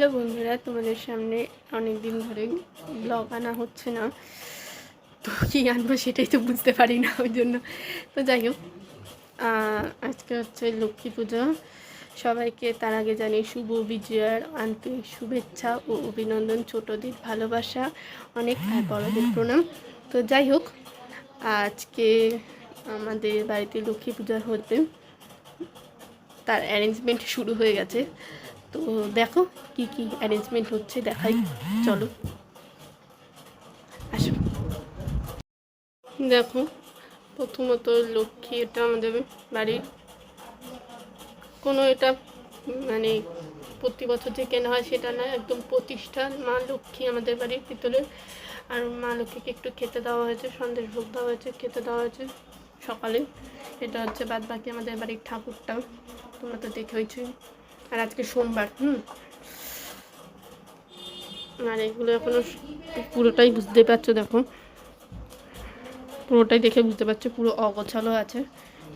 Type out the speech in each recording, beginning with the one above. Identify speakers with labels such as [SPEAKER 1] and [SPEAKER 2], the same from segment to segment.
[SPEAKER 1] Hello বন্ধুরা, তোমাদের সামনে অনেক দিন ধরে ব্লগ আনা হচ্ছে না। তো কী আনব সেটাই তো বুঝতে পারি না ওই জন্য। তো যাই হোক আজকে হচ্ছে লক্ষ্মী পুজো। সবাইকে তার আগে জানি শুভ বিজয়ার আন্তরিক শুভেচ্ছা ও অভিনন্দন, ছোটদের ভালোবাসা, অনেক আর বড়দের প্রণাম। তো যাই হোক, আজকে আমাদের বাড়িতে লক্ষ্মী পূজা হতে তার অ্যারেঞ্জমেন্ট শুরু হয়ে গেছে। তো দেখো কি কি অ্যারেঞ্জমেন্ট হচ্ছে, দেখাই। চলো। আসো। দেখো, প্রথমত লক্ষ্মী, এটা আমাদের বাড়ির। কোনো এটা মানে প্রতি বছর যে কেনা হয় সেটা না, একদম প্রতিষ্ঠান, মা লক্ষ্মী আমাদের বাড়ির ভিতরে। আর মা লক্ষ্মীকে একটু খেতে দেওয়া হয়েছে, সন্দেশ ভোগ দেওয়া হয়েছে, খেতে দেওয়া হয়েছে সকালে। এটা হচ্ছে বাদ বাকি আমাদের বাড়ির ঠাকুরটা। তোমরা তো দেখে হয়েছে আর আজকে সোমবার, হুম। আর এগুলো এখনও পুরোটাই বুঝতে পারছ দেখো। পুরোটাই দেখে বুঝতে পারছ, পুরো অগোছালো আছে।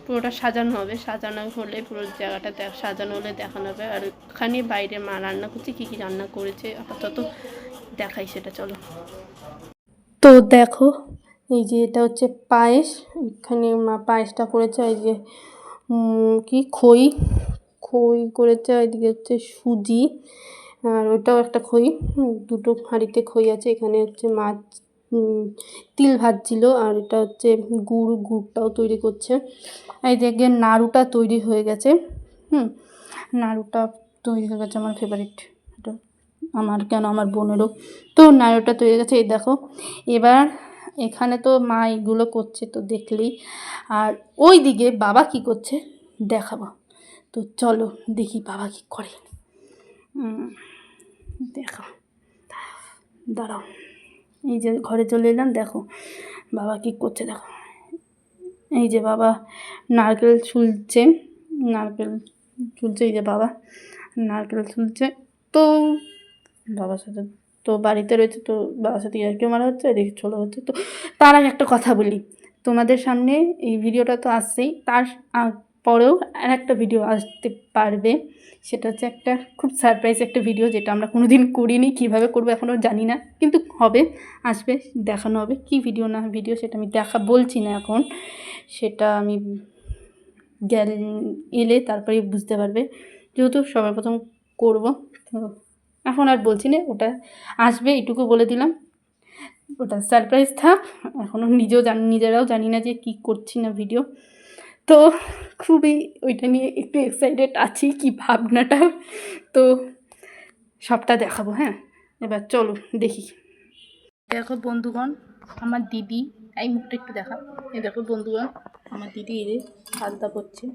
[SPEAKER 1] পুরোটা সাজানো হবে, সাজানো হলে পুরো জায়গাটা সাজানো হলে দেখানো হবে। আর ওখানে বাইরে মা রান্না করছে, কী কী রান্না করেছে, আপাতত দেখাই সেটা, চলো। তো দেখো, এই যে এটা হচ্ছে পায়েস। এখানে মা পায়েসটা করেছে, এই যে কি, খই। খই করেছে, এদিকে হচ্ছে সুজি, আর ওটাও একটা খই দুটো হাঁড়িতে খই আছে, এখানে হচ্ছে মাছ তিল ভাজছিল, আর এটা হচ্ছে গুড়, গুড়টাও তৈরি করছে। এই দেখে নাড়ুটা তৈরি হয়ে গেছে, হুম, নাড়ুটা তৈরি হয়ে গেছে আমার ফেভারিট এটা আমার, কেন আমার বোনেরও। তো নাড়ুটা তৈরি হয়ে গেছে, এই দেখো, এবার এখানে তো মা এগুলো করছে তো দেখলেই, আর ওই দিকে বাবা কি করছে, দেখাবো। তো চলো দেখি বাবা কি করে। দেখো। দাঁড়াও। এই যে ঘরে চলে এলাম, দেখো বাবা কি করছে, দেখো। এই যে বাবা নারকেল ছুলছে নারকেল ছুলছে, এই যে বাবা নারকেল ছুলছে। তো বাবার সাথে, তো বাড়িতে রয়েছে, তো বাবার সাথে ইয়ার্কিও মারা হচ্ছে, এদিকে চলো হচ্ছে। তো তার আগে একটা কথা বলি, তোমাদের সামনে এই ভিডিওটা তো আসছেই, তার পরেও আর একটা ভিডিও আসতে পারবে। সেটা হচ্ছে একটা খুব সারপ্রাইজ একটা ভিডিও যেটা আমরা কোনো দিন করিনি, কীভাবে করব এখনও জানি না, কিন্তু হবে, আসবে, দেখানো হবে। কি ভিডিও না ভিডিও সেটা আমি দেখা বলছি না এখন। সেটা আমি গেল, এলে তারপরে বুঝতে পারবে। যেহেতু সবার প্রথম করব, তো এখন আর বলছি না, ওটা আসবে, এটুকু বলে দিলাম। ওটা সারপ্রাইজ থাক এখনও নিজেও জানি, নিজেরাও জানি না যে কী করছি না ভিডিও তো খুবই ওইটা নিয়ে একটু এক্সাইটেড আছি কি ভাবনাটা। তো সবটা দেখাবো হ্যাঁ? এবার চলো দেখি। দেখো বন্ধুগণ, আমার দিদি, এই মুখটা একটু দেখা। এই দেখো বন্ধুগণ, আমার দিদি এদের আলতা পড়ছে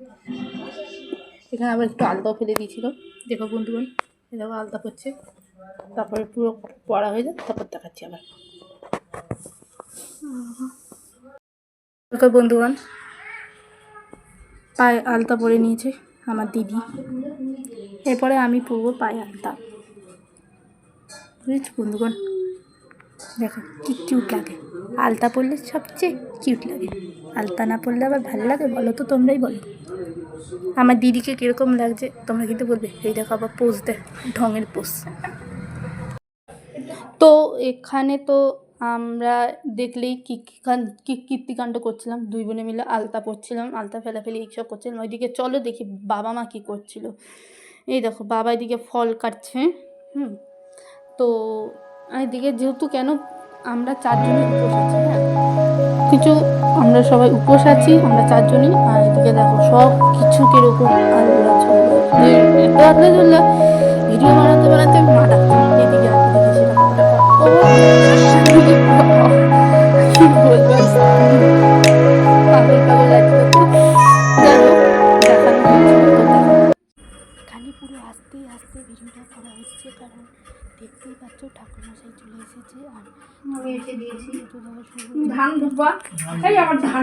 [SPEAKER 1] এখানে আবার একটু আলতাও ফেলে দিয়েছিল। দেখো বন্ধুগণ, এই দেখো আলতা পড়ছে তারপরে পুরো পড়া হয়ে যায় তারপর দেখাচ্ছি আবার। দেখো বন্ধুগণ পায়ে আলতা পরে নিয়েছে আমার দিদি। এরপরে আমি পরবো পায়ে আলতা। বুঝেছি বন্ধুগণ? দেখো কি কিউট লাগে। আলতা পরলে সবচেয়ে কিউট লাগে। আলতা না পরলে আবার ভালো লাগে? বলো তো তোমরাই বলো। আমার দিদিকে কীরকম লাগছে? তোমরা কিন্তু বলবে, এই দেখো আবার পোজ দেয়, ঢঙের পোজ তো এখানে তো আমরা দেখলেই কি কি কীর্তিকাণ্ড করছিলাম। দুই বোনে মিলে আলতা পড়ছিলাম আলতা ফেলাফেলি এইসব করছিলাম। ওইদিকে চলো দেখি বাবা মা কী করছিল। এই দেখো, বাবা এদিকে ফল কাটছে, হুম। তো এদিকে যেহেতু কেন আমরা চারজনই উপোস আছি হ্যাঁ। কিছু আমরা সবাই উপোস আছি, আমরা চারজনই। আর এদিকে দেখো, সব কিছু কীরকম এত আল্লাহ ভিডিও বানাতে বানাতে মা এসেছে আর
[SPEAKER 2] আমি এসে দিয়েছি। ধান ধুবা। এই আমার ধান।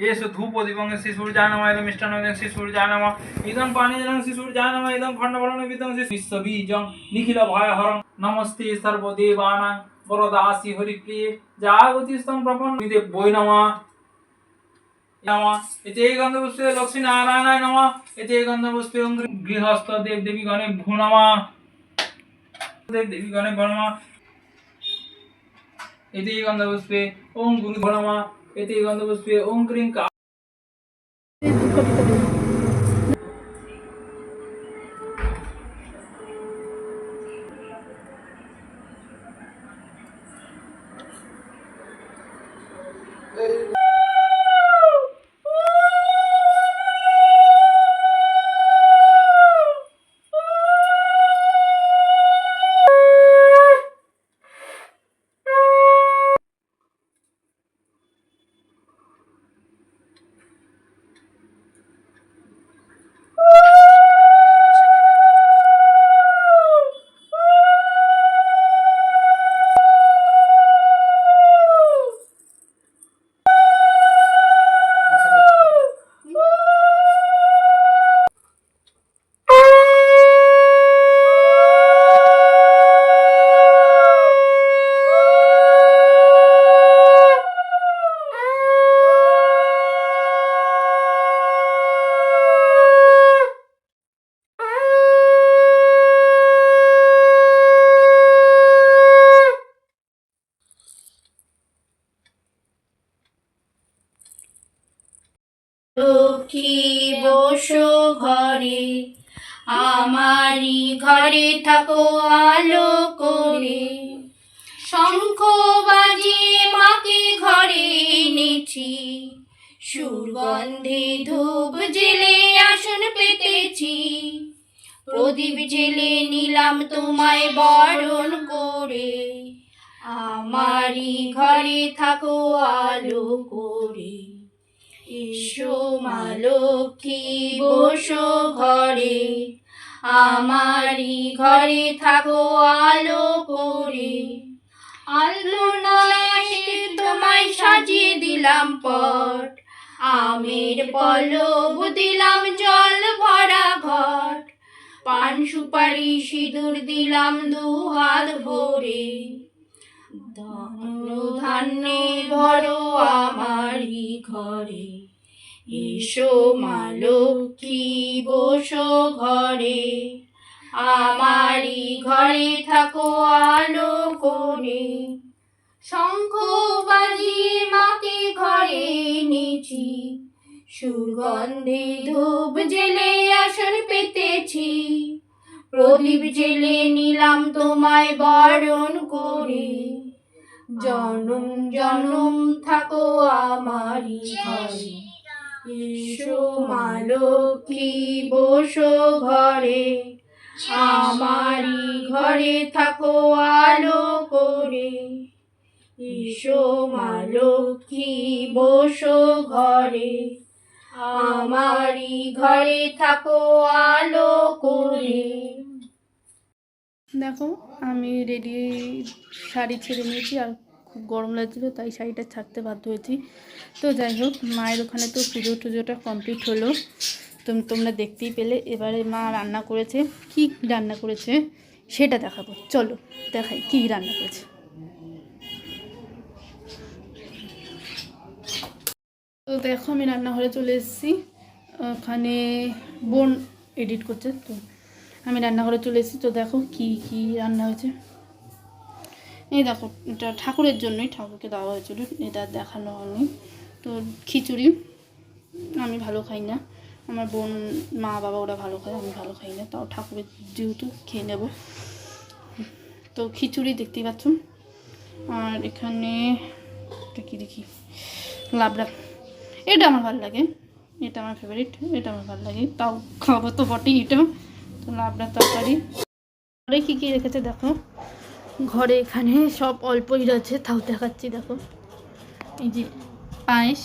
[SPEAKER 3] ये धूप दिवंग श्री सूर्याय नमः इदं मिष्टान्न श्री सूर्याय नमः इदं पानीजलं श्री सूर्याय नमः इदं खण्डफलं विदं श्री विश्वबीजं निखिल भयहरं नमस्ते सर्वदेवानां वरदासि हरिप्रिये जागतिस्तं प्रपन्न देव्यै नमः नमः एते गन्धपुष्पे लक्ष्मीनारायणाय नमः एते गन्धपुष्पे गृहस्थ देव देवी गणे भू नमः देव देवी गणे भो नमः एते गन्धपुष्पे ओम गुरु नमः ಇದು ಈ ಒಂದು ಓಂ ಕ್ರೀಂ
[SPEAKER 4] ಕಾ বসো ঘরে আমারি ঘরে থাকো আলো করে শঙ্খ বাজিয়ে মাকে ঘরে এনেছি, সুগন্ধে ধূপ জেলে আসন পেতেছি। প্রদীপ জেলে নিলাম তোমায় বরণ করে, আমারি ঘরে থাকো আলো করে এসো মা বসো ঘরে। আমারি ঘরে থাকো, আলো করে। আলো নয় তোমায় সাজিয়ে দিলাম পট। আমের পলব দিলাম জল ভরা ঘট। পান সুপারি সিঁদুর দিলাম দু হাত ভরে। ধন্য ধান্যে ভরো আমারি ঘরে। এসো মা লক্ষ্মী বসো ঘরে। আমারি ঘরে থাকো আলো করে শঙ্খ বাজিয়ে মাকে ঘরে এনেছি। সুগন্ধে ধূপ জেলে আসন পেতেছি। প্রদীপ জেলে নিলাম তোমায় বরণ করে। জনম জনম থাকো আমারি ঘরে। এসো বসো ঘরে। আমারি ঘরে থাকো আলো করে। এসো মা লক্ষ্মী বসো ঘরে। আমারি ঘরে থাকো আলো করে।
[SPEAKER 1] দেখো, আমি রেডি, শাড়ি ছেড়ে নিয়েছি আর খুব গরম লাগছিল, তাই শাড়িটা ছাড়তে বাধ্য হয়েছি। তো যাই হোক, মায়ের ওখানে তো পুজো টুজোটা কমপ্লিট হলো। তো তোমরা দেখতেই পেলে, এবারে মা রান্না করেছে। কি রান্না করেছে? সেটা দেখাবো। চলো, দেখাই কি রান্না করেছে। তো দেখো, আমি রান্নাঘরে চলে এসেছি। ওখানে বোন এডিট করছে, তো আমি রান্নাঘরে চলে এসেছি। তো দেখো কি কি রান্না হয়েছে। এই দেখো, এটা ঠাকুরের জন্যই ঠাকুরকে দেওয়া হয়েছিল, এটা দেখানো হয়নি। তো খিচুড়ি আমি ভালো খাই না। আমার বোন, মা, বাবা ওরা ভালো খায়, আমি ভালো খাই না। তাও ঠাকুরের যেহেতু খেয়ে নেব। তো খিচুড়ি দেখতেই পাচ্ছ। আর এখানে এটা কি দেখি? লাবড়া। এটা আমার ভালো লাগে। এটা আমার ফেভারিট এটা আমার ভালো লাগে। তাও খাব তো বটেই এটা। তো লাবড়া তরকারি। ঘরে কী কী রেখেছে দেখো। ঘরে এখানে সব অল্পই রয়েছে, তাও দেখাচ্ছি, দেখো। এই যে পায়েস।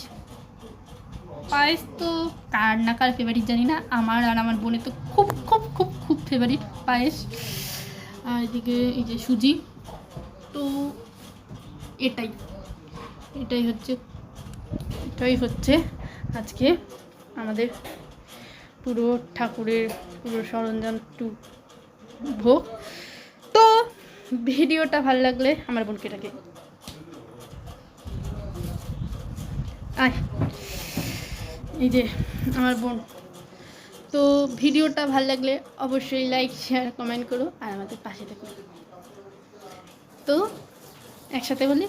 [SPEAKER 1] পায়েস তো কার না কার ফেভারিট জানি না, আমার আর আমার বোনের তো খুব খুব খুব খুব ফেভারিট পায়েস। আর এদিকে এই যে সুজি। তো এটাই এটাই হচ্ছে এটাই হচ্ছে আজকে আমাদের পুরো ঠাকুরের পুরো সরঞ্জাম টু ভোগ। ভিডিওটা ভালো লাগলে আমার বোনকে ডাকে। আয়। এই যে আমার বোন। তো ভিডিওটা ভালো লাগলে অবশ্যই লাইক শেয়ার কমেন্ট করো আর আমাদের পাশে থেকো। তো একসাথে বলি